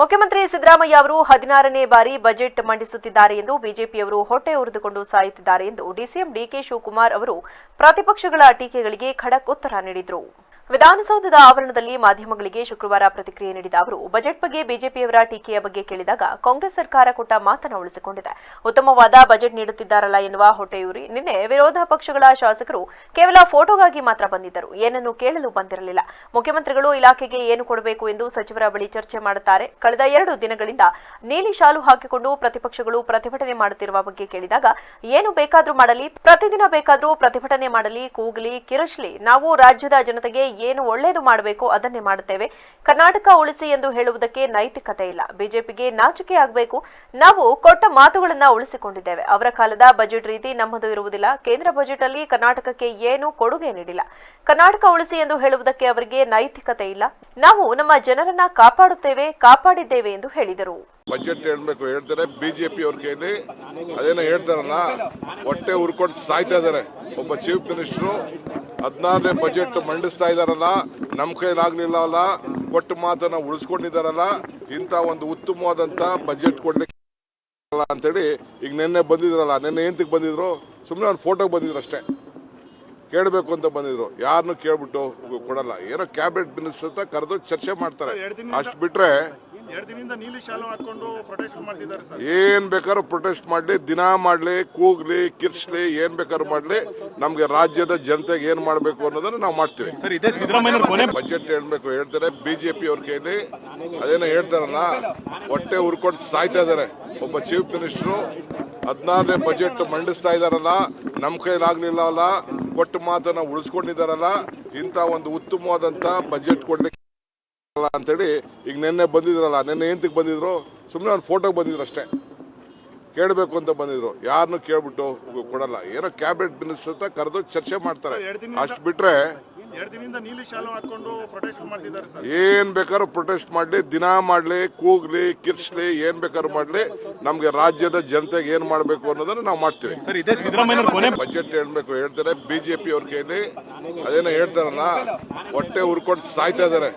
ಮುಖ್ಯಮಂತ್ರಿ ಸಿದ್ದರಾಮಯ್ಯ ಅವರು ಹದಿನಾರನೇ ಬಾರಿ ಬಜೆಟ್ ಮಂಡಿಸುತ್ತಿದ್ದಾರೆ ಎಂದು ಬಿಜೆಪಿಯವರು ಹೊಟ್ಟೆ ಉರಿದುಕೊಂಡು ಸಾಯುತ್ತಿದ್ದಾರೆ ಎಂದು ಡಿಸಿಎಂ ಡಿಕೆ ಶಿವಕುಮಾರ್ ಅವರು ಪ್ರತಿಪಕ್ಷಗಳ ಟೀಕೆಗಳಿಗೆ ಖಡಕ್ ಉತ್ತರ ನೀಡಿದರು. ವಿಧಾನಸೌಧದ ಆವರಣದಲ್ಲಿ ಮಾಧ್ಯಮಗಳಿಗೆ ಶುಕ್ರವಾರ ಪ್ರತಿಕ್ರಿಯೆ ನೀಡಿದ ಅವರು, ಬಜೆಟ್ ಬಗ್ಗೆ ಬಿಜೆಪಿಯವರ ಟೀಕೆಯ ಬಗ್ಗೆ ಕೇಳಿದಾಗ ಕಾಂಗ್ರೆಸ್ ಸರ್ಕಾರ ಕೊಟ್ಟ ಮಾತನ್ನು ಉಳಿಸಿಕೊಂಡಿದೆ ಉತ್ತಮವಾದ ಬಜೆಟ್ ನೀಡುತ್ತಿದ್ದಾರಲ್ಲ ಎನ್ನುವ ಹೊಟ್ಟೆಯೂರಿ. ನಿನ್ನೆ ವಿರೋಧ ಪಕ್ಷಗಳ ಶಾಸಕರು ಕೇವಲ ಫೋಟೋಗಾಗಿ ಮಾತ್ರ ಬಂದಿದ್ದರು. ಏನನ್ನು ಕೇಳಲು ಬಂದಿರಲಿಲ್ಲ. ಮುಖ್ಯಮಂತ್ರಿಗಳು ಇಲಾಖೆಗೆ ಏನು ಕೊಡಬೇಕು ಎಂದು ಸಚಿವರ ಬಳಿ ಚರ್ಚೆ ಮಾಡುತ್ತಾರೆ. ಕಳೆದ ಎರಡು ದಿನಗಳಿಂದ ನೀಲಿ ಶಾಲು ಹಾಕಿಕೊಂಡು ಪ್ರತಿಪಕ್ಷಗಳು ಪ್ರತಿಭಟನೆ ಮಾಡುತ್ತಿರುವ ಬಗ್ಗೆ ಕೇಳಿದಾಗ, ಏನು ಬೇಕಾದ್ರೂ ಮಾಡಲಿ, ಪ್ರತಿದಿನ ಬೇಕಾದರೂ ಪ್ರತಿಭಟನೆ ಮಾಡಲಿ, ಕೂಗಲಿ, ಕಿರಚಲಿ, ನಾವು ರಾಜ್ಯದ ಜನತೆಗೆ ಏನು ಒಳ್ಳೆಯದು ಮಾಡಬೇಕು ಅದನ್ನೇ ಮಾಡುತ್ತೇವೆ. ಕರ್ನಾಟಕ ಉಳಿಸಿ ಎಂದು ಹೇಳುವುದಕ್ಕೆ ನೈತಿಕತೆ ಇಲ್ಲ. ಬಿಜೆಪಿಗೆ ನಾಚಿಕೆ ಆಗಬೇಕು. ನಾವು ಕೊಟ್ಟ ಮಾತುಗಳನ್ನ ಉಳಿಸಿಕೊಂಡಿದ್ದೇವೆ. ಅವರ ಕಾಲದ ಬಜೆಟ್ ರೀತಿ ನಮ್ಮದು ಇರುವುದಿಲ್ಲ. ಕೇಂದ್ರ ಬಜೆಟ್ ಅಲ್ಲಿ ಕರ್ನಾಟಕಕ್ಕೆ ಏನು ಕೊಡುಗೆ ನೀಡಿಲ್ಲ. ಕರ್ನಾಟಕ ಉಳಿಸಿ ಎಂದು ಹೇಳುವುದಕ್ಕೆ ಅವರಿಗೆ ನೈತಿಕತೆ ಇಲ್ಲ. ನಾವು ನಮ್ಮ ಜನರನ್ನ ಕಾಪಾಡುತ್ತೇವೆ, ಕಾಪಾಡಿದ್ದೇವೆ ಎಂದು ಹೇಳಿದರು. ಬಜೆಟ್ ಹೇಳ್ಬೇಕು, ಹೇಳ್ತಾರೆ. ಬಿಜೆಪಿ ಅವ್ರ ಕೈಲಿ ಅದೇನೋ ಹೇಳ್ತಾರಲ್ಲ, ಹೊಟ್ಟೆ ಉರ್ಕೊಂಡು ಸಾಯ್ತಾ ಇದಾರೆ. ಒಬ್ಬ ಚೀಫ್ ಮಿನಿಸ್ಟ್ರು ಹದಿನಾರನೇ ಬಜೆಟ್ ಮಂಡಿಸ್ತಾ ಇದಾರಲ್ಲ ನಮ್ಮ ಕೈಲಾಗ್ಲಿಲ್ಲ ಅಲ್ಲ, ಕೊಟ್ಟು ಮಾತನ್ನ ಉಳಿಸ್ಕೊಂಡಿದಾರಲ್ಲ ಇಂತ ಒಂದು ಉತ್ತಮವಾದಂತ ಬಜೆಟ್ ಕೊಡ್ಲಿಕ್ಕೆ ಅಂತೇಳಿ ಈಗ ನಿನ್ನೆ ಬಂದಿದ್ರಲ್ಲ, ನಿನ್ನೆ ಎಂತಕ್ಕೆ ಬಂದಿದ್ರು? ಸುಮ್ಮನೆ ಒಂದು ಫೋಟೋಗೆ ಬಂದಿದ್ರು ಅಷ್ಟೇ. ಕೇಳಬೇಕು ಅಂತ ಬಂದಿದ್ರು. ಯಾರನ್ನು ಕೇಳ್ಬಿಟ್ಟು ಕೊಡಲ್ಲ. ಏನೋ ಕ್ಯಾಬಿನೆಟ್ ಮಿನಿಸ್ಟರ್ ಅಂತ ಕರೆದು ಚರ್ಚೆ ಮಾಡ್ತಾರೆ. ಅಷ್ಟು ಬಿಟ್ರೆ ಎರಡು ದಿನದಿಂದ ನೀಲಿ ಶಾಲು ಹಾಕೊಂಡು ಪ್ರೊಟೆಸ್ಟ್ ಮಾಡ್ತಿದ್ದಾರೆ ಸರ್. ಏನ್ ಬೇಕಾದ್ರೂ ಪ್ರೊಟೆಸ್ಟ್ ಮಾಡ್ಲಿ ದಿನ ಮಾಡ್ಲಿ ಕೂಗ್ಲಿ ಕಿರ್ಸ್ಲಿ ಏನ್ ಬೇಕಾದ್ರೂ ಮಾಡ್ಲಿ ನಮ್ಗೆ ರಾಜ್ಯದ ಜನತೆಗೆ ಏನ್ ಮಾಡ್ಬೇಕು ಅನ್ನೋದನ್ನ ನಾವು ಮಾಡ್ತೀವಿ. ಸರ್ ಇದೇ ಸಿದ್ದರಾಮಯ್ಯ ಬಜೆಟ್ ಹೇಳ್ಬೇಕು ಹೇಳ್ತಾರೆ ಬಿಜೆಪಿ ಅವ್ರ ಕೈಲಿ ಅದೇನೋ ಹೇಳ್ತಾರಲ್ಲ ಹೊಟ್ಟೆ ಉರ್ಕೊಂಡು ಸಾಯ್ತಾ ಇದಾರೆ. ಒಬ್ಬ ಚೀಫ್ ಮಿನಿಸ್ಟ್ರು ಹದಿನಾರನೇ ಬಜೆಟ್ ಮಂಡಿಸ್ತಾ ಇದಾರಲ್ಲ ನಮ್ ಕೈಲಾಗ್ಲಿಲ್ಲ ಅಲ್ಲ ಕೊಟ್ಟ ಮಾತನ್ನ ಉಳಿಸ್ಕೊಂಡಿದಾರಲ್ಲ ಇಂಥ ಒಂದು ಉತ್ತಮವಾದಂತ ಬಜೆಟ್ ಕೊಡ್ಲಿಕ್ಕೆ ಅಲ್ಲ ಅಂತೇಳಿ ಈಗ ನಿನ್ನೆ ಬಂದಿದ್ರಲ್ಲ ನಿನ್ನೆ ಎಂತಕ್ಕೆ ಬಂದಿದ್ರು ಸುಮ್ಮನೆ ಒಂದು ಫೋಟೋಗೆ ಬಂದಿದ್ರು ಅಷ್ಟೇ. ಕೇಳಬೇಕು ಅಂತ ಬಂದಿದ್ರು. ಯಾರನ್ನು ಕೇಳ್ಬಿಟ್ಟು ಕೊಡಲ್ಲ. ಏನೋ ಕ್ಯಾಬಿನೆಟ್ ಮಿನಿಸ್ಟರ್ ಅಂತ ಕರೆದು ಚರ್ಚೆ ಮಾಡ್ತಾರೆ. ಅಷ್ಟು ಬಿಟ್ರೆ ಏನ್ ಬೇಕಾದ್ರೂ ಪ್ರೊಟೆಸ್ಟ್ ಮಾಡ್ಲಿ ದಿನ ಮಾಡ್ಲಿ ಕೂಗ್ಲಿ ಕಿರ್ಚ್ಲಿ ಏನ್ ಬೇಕಾದ್ರೂ ಮಾಡ್ಲಿ ನಮ್ಗೆ ರಾಜ್ಯದ ಜನತೆಗೆ ಏನ್ ಮಾಡ್ಬೇಕು ಅನ್ನೋದನ್ನ ನಾವು ಮಾಡ್ತೀವಿ. ಬಜೆಟ್ ಹೇಳ್ಬೇಕು ಹೇಳ್ತಾರೆ. ಬಿಜೆಪಿ ಅವ್ರ ಕೈಲಿ ಅದೇನೋ ಹೇಳ್ತಾರಲ್ಲ ಹೊಟ್ಟೆ ಉರ್ಕೊಂಡು ಸಾಯ್ತಾ ಇದಾರೆ.